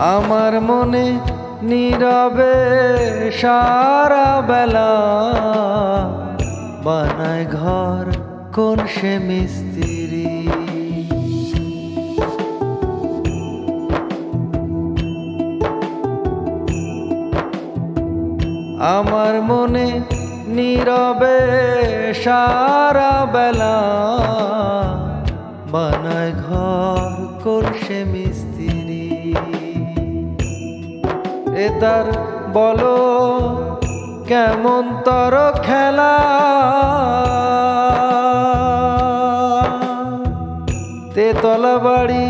আমার মনে নীরবে সারা বেলা বানায় ঘর কোন সে মিস্ত্রি? আমার মনে নীরবে সারা বেলা বানায় ঘর কোন সে মিস্ত্রি? এ তার বলো, কেমন তর খেলা? তেতলা বাড়ি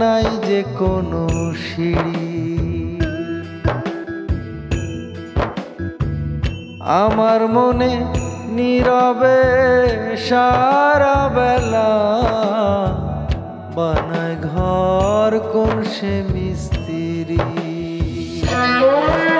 নাই যে কোনো সিঁড়ি। আমার মনে নীরবে সারা বেলা বানায় ঘর কোন সে মিস্ত্রি। Música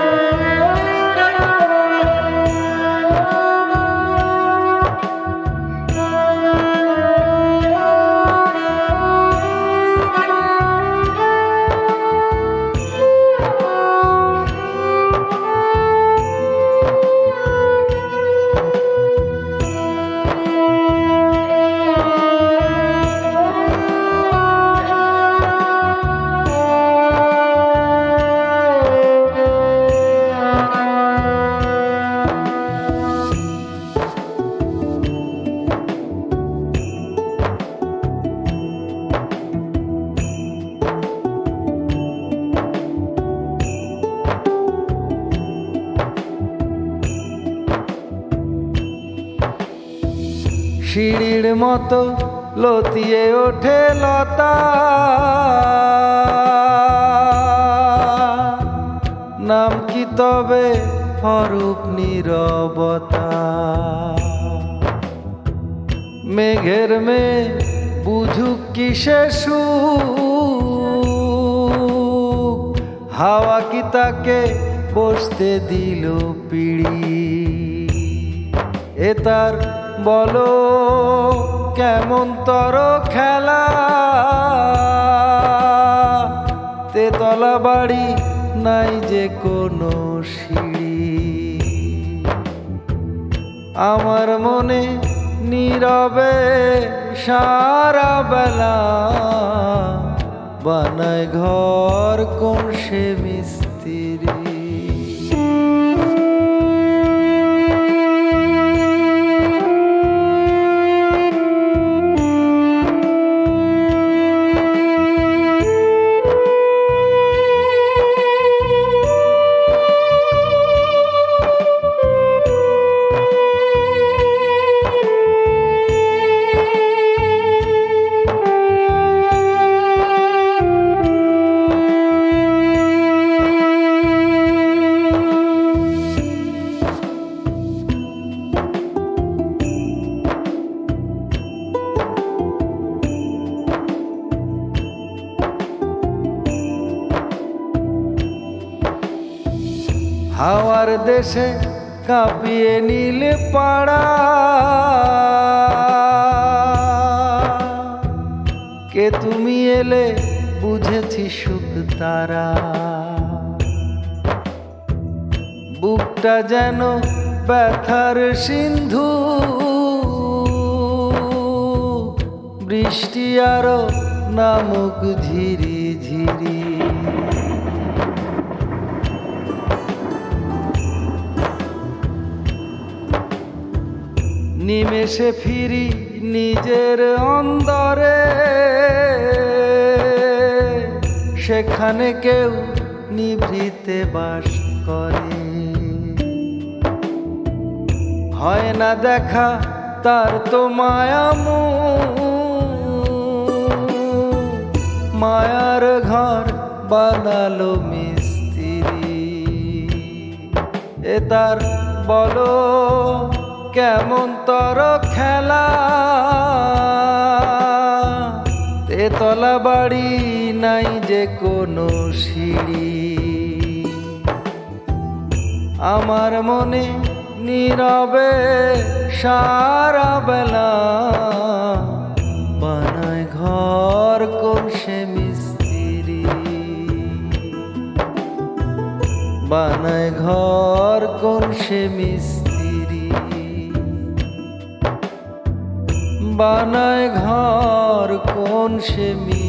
সিঁড়ির মতো লতিয়ে ওঠে লতা। নাম কি তবে অরূপ নিরবতা? মেঘের মে বুঝুক কিসে সুখ? হাওয়া কি তাকে বসতে দিল পিড়ি? এ তার বলো, কেমন তর খেলা? তেতলা বাড়ি নাই যে কোনো সিঁড়ি। আমার মনে নীরবে সারা বেলা বানায় ঘর কোন সে মিস্ত্রি। হাওয়ার দেশে কাঁপিয়ে নীল পাড়া। কে তুমি এলে বুঝেছি সুখ তারা। বুকটা যেন ব্যথার সিন্ধু। বৃষ্টি আরও নামুক ঝিরি ঝিরি নিমেষে ফিরি নিজের অন্দরে সেখানে কেউ নিভৃতে বাস করে। হয় না দেখা তার তো মায়ামু মায়ার ঘর বানালো মিস্ত্রি। এ তার বলো কেমন তর খেলা? তেতলা বাড়ি নাই যে কোনো সিঁড়ি। আমার মনে নীরবে সারা বেলা বানায় ঘর কোন সে মিস্ত্রি। বানায় ঘর কোন সে মিস্ত্রি। বানায় ঘর কোন সে মিস্ত্রি